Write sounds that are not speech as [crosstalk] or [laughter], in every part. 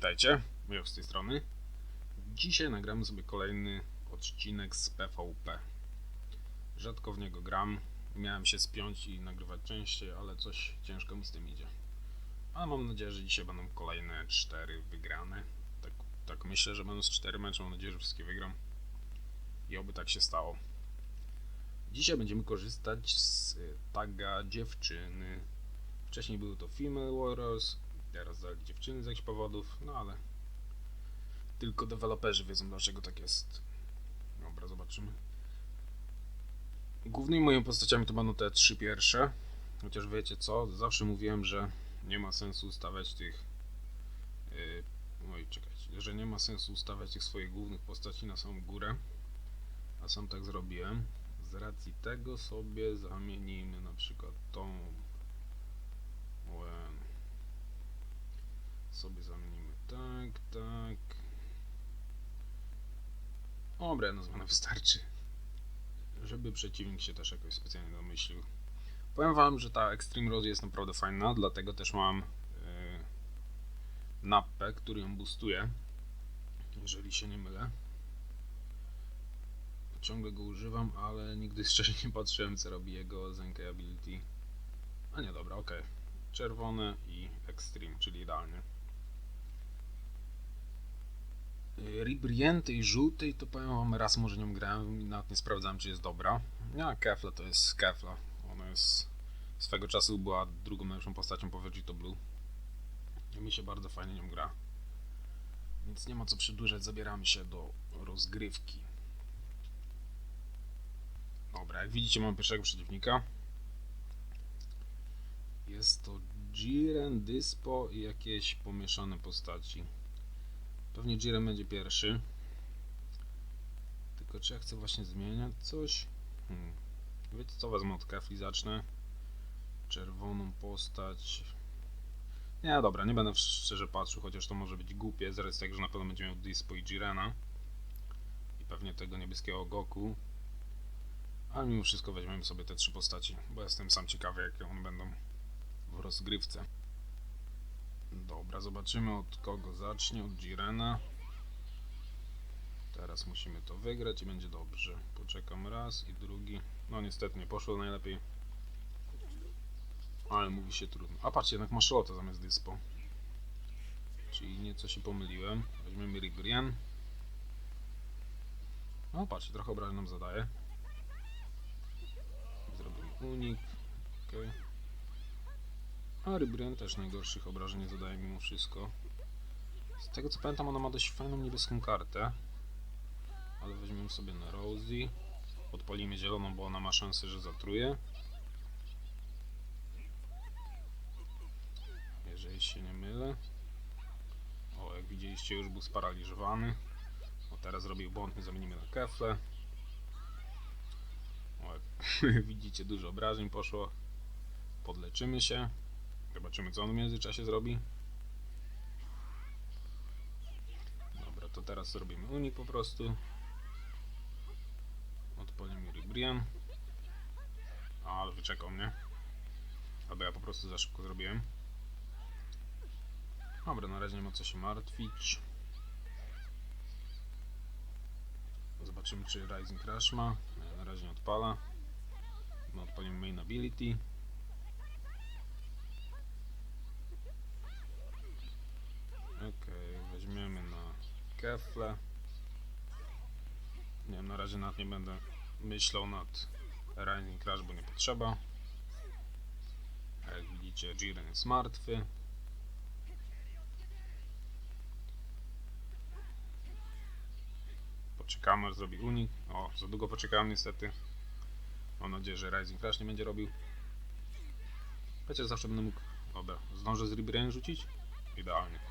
Witajcie, Michał z tej strony. Dzisiaj nagramy sobie kolejny odcinek z PvP. Rzadko w niego gram. Miałem się spiąć i nagrywać częściej, ale coś ciężko mi z tym idzie. Ale mam nadzieję, że dzisiaj będą kolejne cztery wygrane. Tak, tak myślę, że będą z cztery mecze. Mam nadzieję, że wszystkie wygram. I oby tak się stało. Dzisiaj będziemy korzystać z y, taga dziewczyny. Wcześniej były to Female Warriors, teraz dali dziewczyny z jakichś powodów, no ale tylko deweloperzy wiedzą dlaczego tak jest. Dobra, zobaczymy. Głównymi moimi postaciami to będą te trzy pierwsze. Chociaż wiecie co, zawsze mówiłem, że nie ma sensu ustawiać tych. Yy, oj, czekajcie, że nie ma sensu ustawiać tych swoich głównych postaci na samą górę. A sam tak zrobiłem. Z racji tego sobie zamienimy na przykład tą. Sobie zamienimy tak, tak. Dobra, no wystarczy. Żeby przeciwnik się też jakoś specjalnie domyślił. Powiem wam, że ta Extreme Rose jest naprawdę fajna, dlatego też mam yy, który ją boostuje. Jeżeli się nie mylę. Ciągle go używam, ale nigdy szczerze [laughs] nie patrzyłem co robi jego Zenkai Ability. A nie, dobra, okej. Czerwone i Extreme, czyli idealnie. Y, Ribrienne tej żółtej to powiem wam raz może nią grałem i nawet nie sprawdzałem czy jest dobra. Ja Kefla to jest Kefla. Ona jest swego czasu była drugą najlepszą postacią po Vegito Blue. I mi się bardzo fajnie nią gra. Więc nie ma co przedłużać, zabieramy się do rozgrywki. Dobra, jak widzicie mam pierwszego przeciwnika. Jest to Jiren, Dyspo i jakieś pomieszane postaci. Pewnie Jiren będzie pierwszy. Tylko czy ja chcę właśnie zmieniać coś? Hmm. Wiecie co, wezmę od Kefli, zacznę. Czerwoną postać. Nie, dobra, nie będę szczerze patrzył, chociaż to może być głupie, z racji tego, że na pewno będzie miał Dispo i Jirena. I pewnie tego niebieskiego Goku. Ale mimo wszystko weźmiemy sobie te trzy postaci, bo jestem sam ciekawy, jakie one będą w rozgrywce. Dobra, zobaczymy od kogo zacznie. Od Jirena. Teraz musimy to wygrać i będzie dobrze. Poczekam raz i drugi. No niestety nie poszło najlepiej. Ale mówi się trudno. A patrzcie, jednak ma szlota zamiast dyspo. Czyli nieco się pomyliłem. Weźmiemy Ribrian. No patrzcie, trochę obrażeń nam zadaje. Zrobimy unik. Okay. A Ribrian też najgorszych obrażeń nie zadaje mimo wszystko. Z tego co pamiętam ona ma dość fajną niebieską kartę. Ale weźmiemy sobie na Rosie. Odpalimy zieloną, bo ona ma szansę, że zatruje. Jeżeli się nie mylę. O, jak widzieliście już był sparaliżowany. O, teraz zrobił błąd, my zamienimy na kefle. O, jak [laughs] widzicie dużo obrażeń poszło. Podleczymy się. Zobaczymy co on w międzyczasie zrobi. Dobra, to teraz zrobimy unik po prostu. Odpalimy Ribrian. Ale wyczekał mnie. Albo ja po prostu za szybko zrobiłem. Dobra, na razie nie ma co się martwić. Zobaczymy czy Rising Crash ma. Na razie nie odpala. No, odpalimy Main Ability. Okej, weźmiemy na kefle. Nie wiem, na razie nad nie będę myślał nad Rising Crash, bo nie potrzeba. Jak widzicie, Jiren jest martwy. Poczekamy, aż zrobi unik. O, za długo poczekałem niestety. Mam nadzieję, że Rising Crash nie będzie robił. Chociaż zawsze będę mógł... Dobra, zdążę z Ribrian rzucić? Idealnie.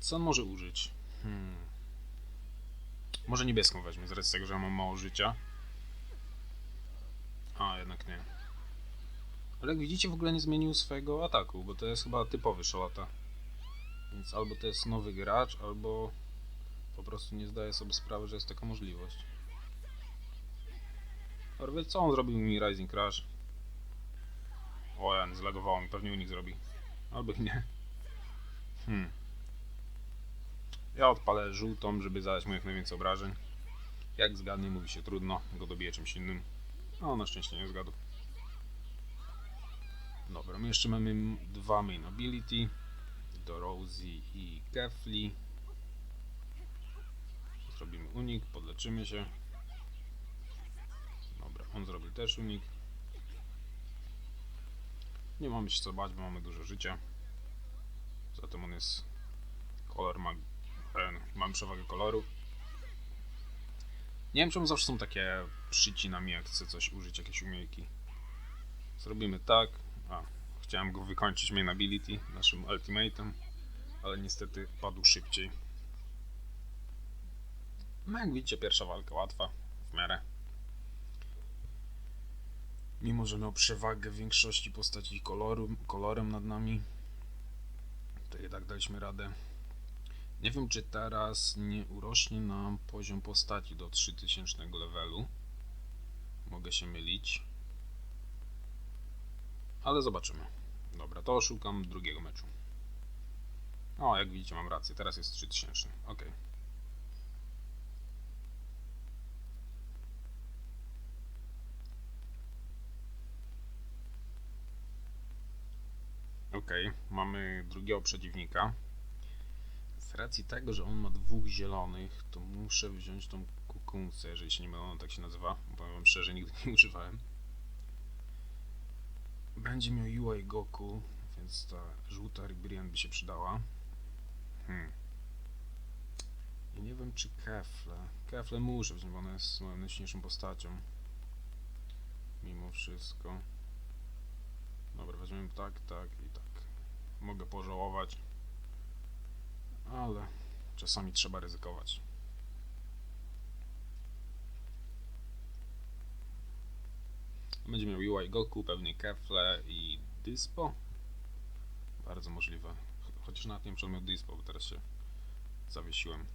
Co on może użyć? Hmm. Może niebieską weźmie, z racji tego, że mam mało życia. A, jednak nie. Ale jak widzicie, w ogóle nie zmienił swojego ataku, bo to jest chyba typowy szalata. Więc albo to jest nowy gracz, albo po prostu nie zdaje sobie sprawy, że jest taka możliwość. Wiecie co on zrobił mi Rising Crash? O, ja, zlagowało mi, pewnie unik zrobi. Albo i nie. Hmm. Ja odpalę żółtą, żeby zadać jak najwięcej obrażeń. Jak zgadnie, mówi się trudno, go dobiję czymś innym. No, na szczęście nie zgadł. Dobra, my jeszcze mamy dwa main ability. Do Rosie i Kefli. Zrobimy unik, podleczymy się. Dobra, on zrobił też unik. Nie mamy się co bać, bo mamy dużo życia. Zatem on jest. Kolor ma. E, mam przewagę koloru. Nie wiem czemu zawsze są takie przycinami, jak chcę coś użyć, jakieś umiejki. Zrobimy tak. A, chciałem go wykończyć main ability naszym ultimatem, ale niestety padł szybciej. No jak widzicie, pierwsza walka łatwa, w miarę. Mimo, że miał przewagę większości postaci koloru, kolorem nad nami, to jednak daliśmy radę. Nie wiem, czy teraz nie urośnie nam poziom postaci do 3000 levelu. Mogę się mylić. Ale zobaczymy. Dobra, to szukam drugiego meczu. O, jak widzicie, mam rację. Teraz jest 3000. Ok. Ok, mamy drugiego przeciwnika. Racji tego, że on ma dwóch zielonych, to muszę wziąć tą kukuncę, jeżeli się nie mylę, ona tak się nazywa. Powiem wam szczerze, nigdy nie używałem. Będzie miał UI Goku, więc ta żółta Ribrian by się przydała. Hmm. I nie wiem czy Kefle. Kefle muszę wziąć, bo ona jest moją najsilniejszą postacią. Mimo wszystko. Dobra, weźmiemy tak, tak i tak. Mogę pożałować. Ale czasami trzeba ryzykować. Będzie miał UI Goku, pewnie Kefle i Dispo. Bardzo możliwe. Cho- Chociaż nawet nie wiem, miał Dispo, bo teraz się zawiesiłem.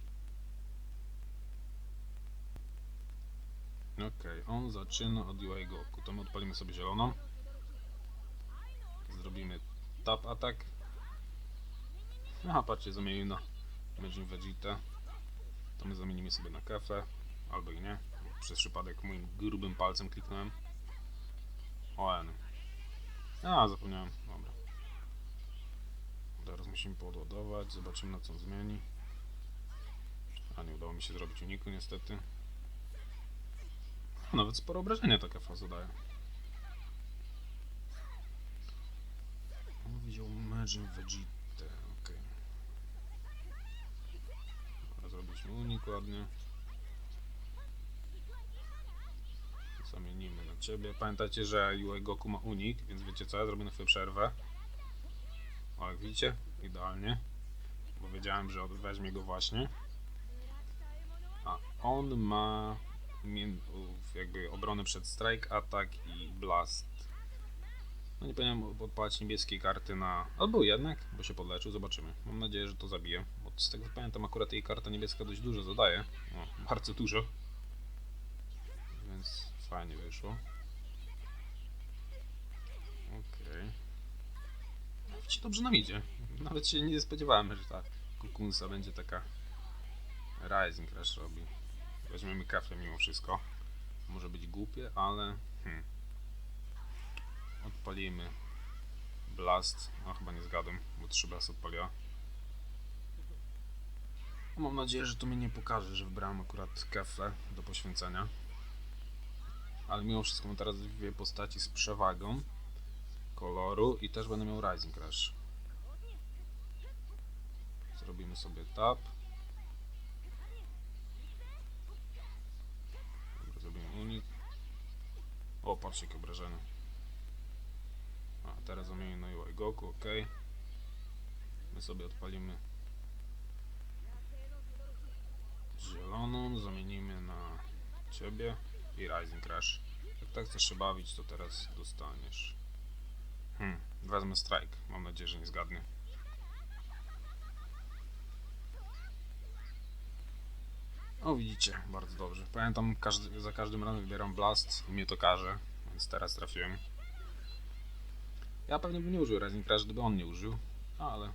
Okej, on zaczyna od UI Goku. To my odpalimy sobie zieloną. Zrobimy tap attack. Aha, patrzcie, zamienił na Imagine Vegeta. To my zamienimy sobie na kefę, albo i nie. Przez przypadek moim grubym palcem kliknąłem. O, N. A, zapomniałem. Dobra. Teraz musimy podładować, zobaczymy na co on zmieni. A nie udało mi się zrobić uniku niestety. A, nawet sporo obrażenia ta kefa zadaje. On widział Imagine Vegeta, okej. Dobra, zrobiliśmy unik ładnie. Zamienimy na ciebie. Pamiętajcie, że UI Goku ma unik, więc wiecie co, ja zrobię na chwilę przerwę. O, jak widzicie, idealnie. Bo wiedziałem, że weźmie go właśnie. A on ma jakby obronę przed strike, atak i blast. No nie powinienem odpalać niebieskiej karty na... Albo jednak, bo się podleczył, zobaczymy. Mam nadzieję, że to zabije. Z tego co pamiętam, akurat jej karta niebieska dość dużo zadaje. O, bardzo dużo. Więc fajnie wyszło. Okej. Okay. Ci dobrze nam idzie. Nawet się nie spodziewałem, że ta kukunsa będzie taka... Rising Crash robi. Weźmiemy kafę mimo wszystko. Może być głupie, ale... Hmm. Odpalimy Blast. No chyba nie zgadłem, bo 3 Blast odpaliła. Mam nadzieję, że to mnie nie pokaże, że wybrałem akurat kefle do poświęcenia. Ale mimo wszystko mam teraz dwie postaci z przewagą koloru i też będę miał Rising Crash. Zrobimy sobie tap. Zrobimy unik. O, patrzcie jakie obrażenie. A, teraz zamienię na UI Goku, ok. My sobie odpalimy zieloną, zamienimy na ciebie i Rising Crash. Jak tak chcesz się bawić, to teraz dostaniesz. Hmm, wezmę strike. Mam nadzieję, że nie zgadnie. O, widzicie, bardzo dobrze. Pamiętam, każdy, za każdym razem wybieram Blast i mnie to każe, więc teraz trafiłem. Ja pewnie bym nie użył Rising Crash, gdyby on nie użył, ale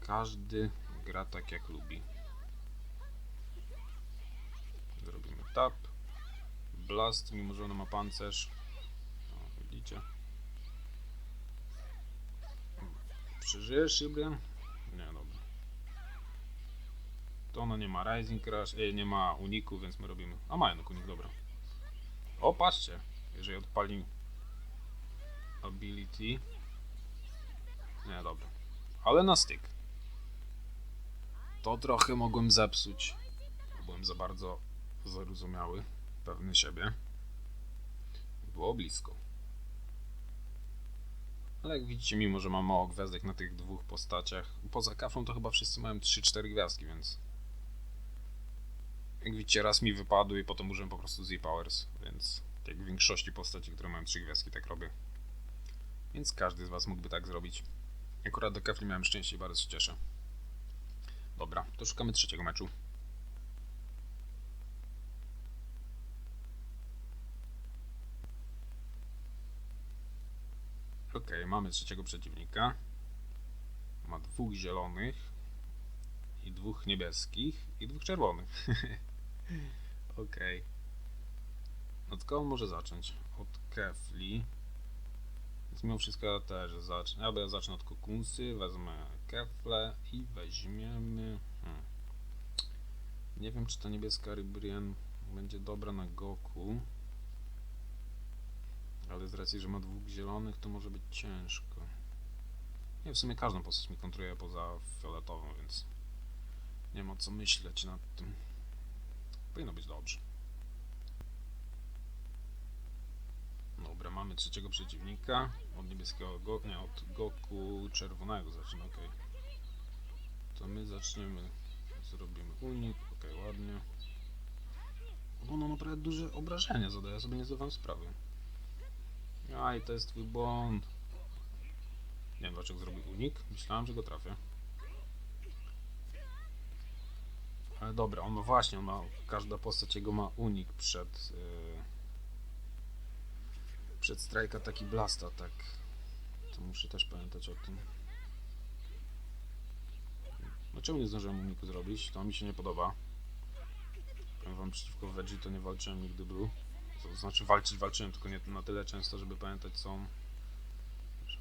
każdy Gra tak jak lubi. Zrobimy tap. Blast, mimo że ona ma pancerz. O, widzicie? Przeżyjesz, Shibrian? Nie, dobra. To ona nie ma Rising Crash, e, nie ma uniku, więc my robimy... A ma jednak unik, dobra. O, patrzcie. Jeżeli odpali ability... Nie, dobra. Ale na styk. To trochę mogłem zepsuć. Byłem za bardzo zarozumiały, pewny siebie. Było blisko. Ale jak widzicie, mimo że mam mało gwiazdek na tych dwóch postaciach, poza kafą to chyba wszyscy mają 3-4 gwiazdki, więc... Jak widzicie, raz mi wypadły i potem użyłem po prostu Z-Powers, więc jak w większości postaci, które mają 3 gwiazdki, tak robię. Więc każdy z was mógłby tak zrobić. Akurat do kafli miałem szczęście i bardzo się cieszę. Dobra, to szukamy trzeciego meczu. Ok, mamy trzeciego przeciwnika. Ma dwóch zielonych i dwóch niebieskich i dwóch czerwonych. [laughs] ok. Od kogo może zacząć? Od Kefli. Więc mimo wszystko też zacznę. Albo ja zacznę od kokunsy, wezmę Kefle i weźmiemy... Hmm. Nie wiem, czy ta niebieska Ribrian będzie dobra na Goku. Ale z racji, że ma dwóch zielonych, to może być ciężko. Nie, w sumie każdą postać mi kontruje poza fioletową, więc nie ma co myśleć nad tym. Powinno być dobrze. Dobra, mamy trzeciego przeciwnika. Od niebieskiego, go, nie, od Goku czerwonego zaczniemy, ok. To my zaczniemy, zrobimy unik, ok, ładnie. Ono naprawdę duże obrażenia zadaje, ja sobie nie zdawałem sprawy. Aj, to jest twój błąd. Nie wiem dlaczego zrobił unik. Myślałem, że go trafię. Ale dobra, on właśnie, ma, każda postać jego ma unik przed yy, przed strajka taki blasta, tak. To muszę też pamiętać o tym. No czemu nie zdążyłem uniku zrobić? To mi się nie podoba. Powiem wam, przeciwko Veggie to nie walczyłem nigdy Blue. To znaczy walczyć walczyłem, tylko nie na tyle często, żeby pamiętać co on,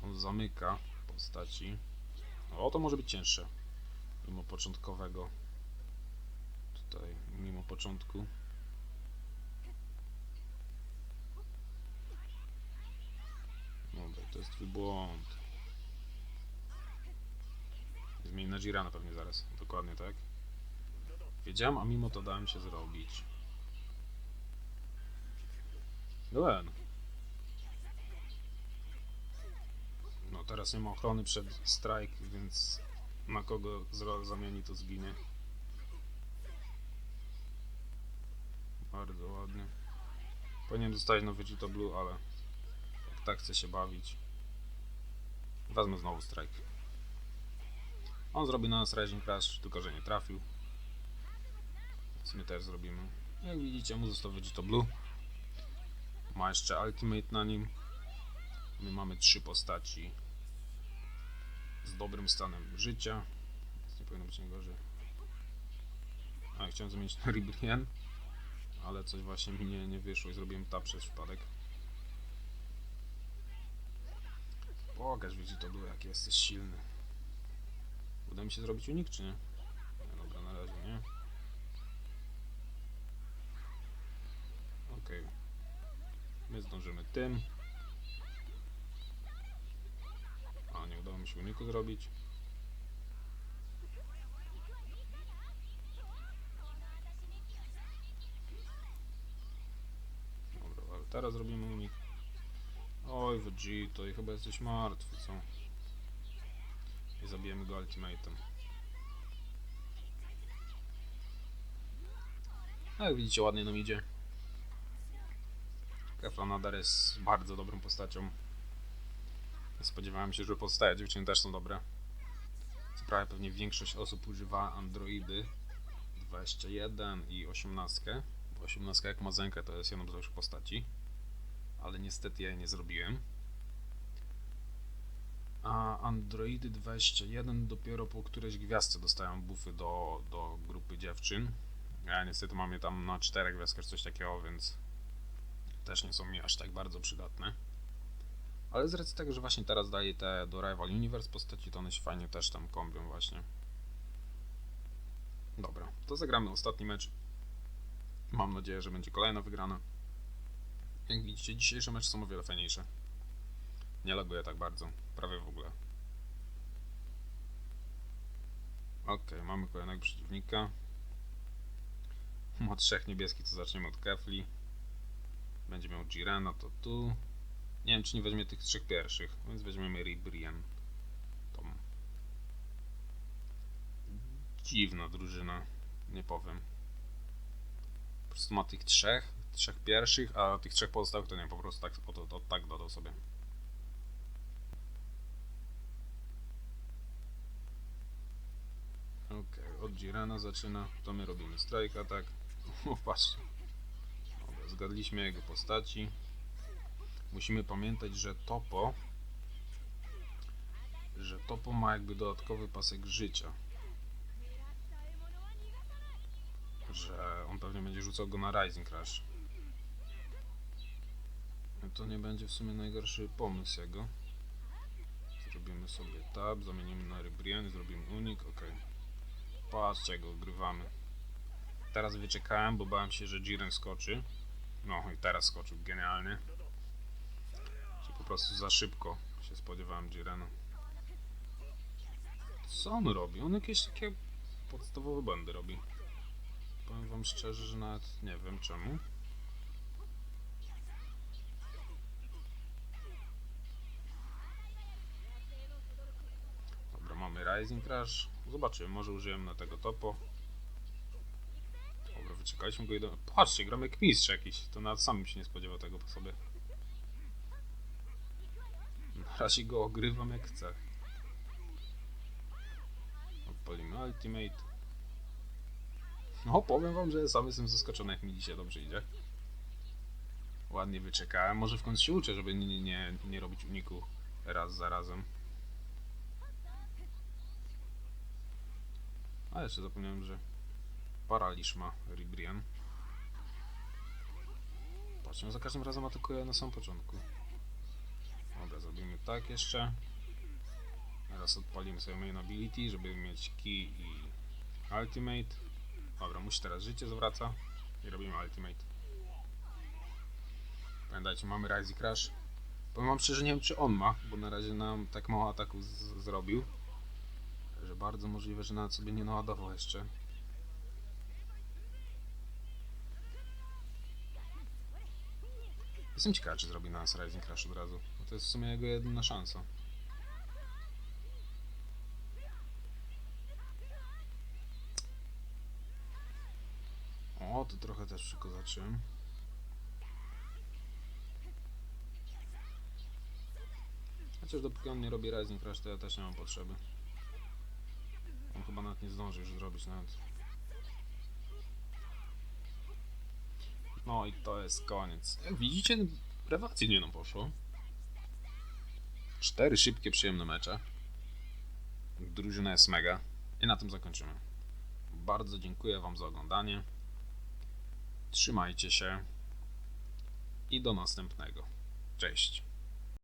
on zamyka postaci. O, to może być cięższe. Mimo początkowego. Tutaj, mimo początku. Dobra, to jest twój błąd. Zmień na pewnie zaraz. Dokładnie tak. Wiedziałem, a mimo to dałem się zrobić. Byłem. No teraz nie ma ochrony przed strajk, więc na kogo zamieni to zginie. Bardzo ładnie. Powinien zostać na Vegeta Blue, ale tak chce się bawić. Wezmę znowu strajk. On zrobi na nas Rising Crash, tylko że nie trafił. Więc my też zrobimy. Jak widzicie, mu został Vegeta Blue. Ma jeszcze Ultimate na nim. My mamy trzy postaci z dobrym stanem życia. Nie powinno być najgorzej. A, chciałem zamienić na Ribrian, ale coś właśnie mi nie, nie wyszło i zrobiłem tap przez przypadek. Pokaż, widzi to było, jak jesteś silny. Uda mi się zrobić unik, czy nie? nie dobra, na razie nie. Okej. My zdążymy tym. A, nie udało mi się uniku zrobić. Dobra, ale teraz robimy unik. Oj, Vegito, i chyba jesteś martwy, co? I zabijemy go ultimatem. Jak widzicie, ładnie nam idzie. Kefla nadal jest bardzo dobrą postacią. Spodziewałem się, że pozostałe dziewczyny też są dobre. Co prawda pewnie większość osób używa Androidy 21 i 18. Bo 18 jak ma Zenkę to jest jedną z lepszych postaci. Ale niestety ja jej nie zrobiłem. A Androidy 21 dopiero po którejś gwiazdce dostają buffy do, do grupy dziewczyn. Ja niestety mam je tam na czterech gwiazdkach, coś takiego, więc też nie są mi aż tak bardzo przydatne. Ale z racji tego, że właśnie teraz daje te do Rival Universe postaci, to one się fajnie też tam kombią właśnie. Dobra, to zagramy ostatni mecz. Mam nadzieję, że będzie kolejna wygrana. Jak widzicie, dzisiejsze mecze są o wiele fajniejsze. Nie laguje tak bardzo, prawie w ogóle. Ok, mamy kolejnego przeciwnika. Ma trzech niebieskich, to zaczniemy od Kefli. Będzie miał Jirena, to tu. Nie wiem, czy nie weźmie tych trzech pierwszych, więc weźmiemy Ribrian. Tą. Dziwna drużyna, nie powiem. Po prostu ma tych trzech, trzech pierwszych, a tych trzech pozostałych to nie, po prostu tak, o, to, to, tak dodał sobie. Okej, od Jirena zaczyna, to my robimy strike attack. [laughs] O, patrzcie. Dobra, zgadliśmy jego postaci. Musimy pamiętać, że Topo że Topo ma jakby dodatkowy pasek życia. Że on pewnie będzie rzucał go na Rising Crash. No To nie będzie w sumie najgorszy pomysł jego. Zrobimy sobie tab, zamienimy na Rybrian, zrobimy unik, ok. Patrzcie, go grywamy. Teraz wyczekałem, bo bałem się, że Jiren skoczy. No i teraz skoczył, genialnie. Czy po prostu za szybko się spodziewałem Jirena. Co on robi? On jakieś takie podstawowe błędy robi. Powiem wam szczerze, że nawet nie wiem czemu. Dobra, mamy Rising Crash. Zobaczymy, może użyjemy na tego topo. Wyczekaliśmy go i do... Patrzcie, gramy jak mistrz jakiś. To nawet sam się nie spodziewał tego po sobie. Na razie go ogrywam jak chcę. Odpalimy Ultimate. No, powiem wam, że sam jestem zaskoczony, jak mi dzisiaj dobrze idzie. Ładnie wyczekałem. Może w końcu się uczę, żeby nie, nie, nie robić uniku raz za razem. A jeszcze zapomniałem, że paraliż ma Ribrian. Patrzcie, on za każdym razem atakuje na samym początku. Dobra, zrobimy tak jeszcze. Teraz odpalimy sobie main ability, żeby mieć key i ultimate. Dobra, musi teraz życie zwraca i robimy ultimate. Pamiętajcie, mamy Rise Crash. Powiem wam szczerze, nie wiem czy on ma, bo na razie nam tak mało ataków zrobił. Że bardzo możliwe, że nawet sobie nie naładował jeszcze. Jestem ciekawy, czy zrobi na nas Rising Crash od razu. Bo to jest w sumie jego jedyna szansa. O, to trochę też przykozaczyłem. Chociaż dopóki on nie robi Rising Crash, to ja też nie mam potrzeby. On chyba nawet nie zdąży już zrobić nawet. No i to jest koniec. Jak widzicie, rewelacyjnie nie nam poszło. Cztery szybkie, przyjemne mecze. Drużyna jest mega. I na tym zakończymy. Bardzo dziękuję Wam za oglądanie. Trzymajcie się. I do następnego. Cześć.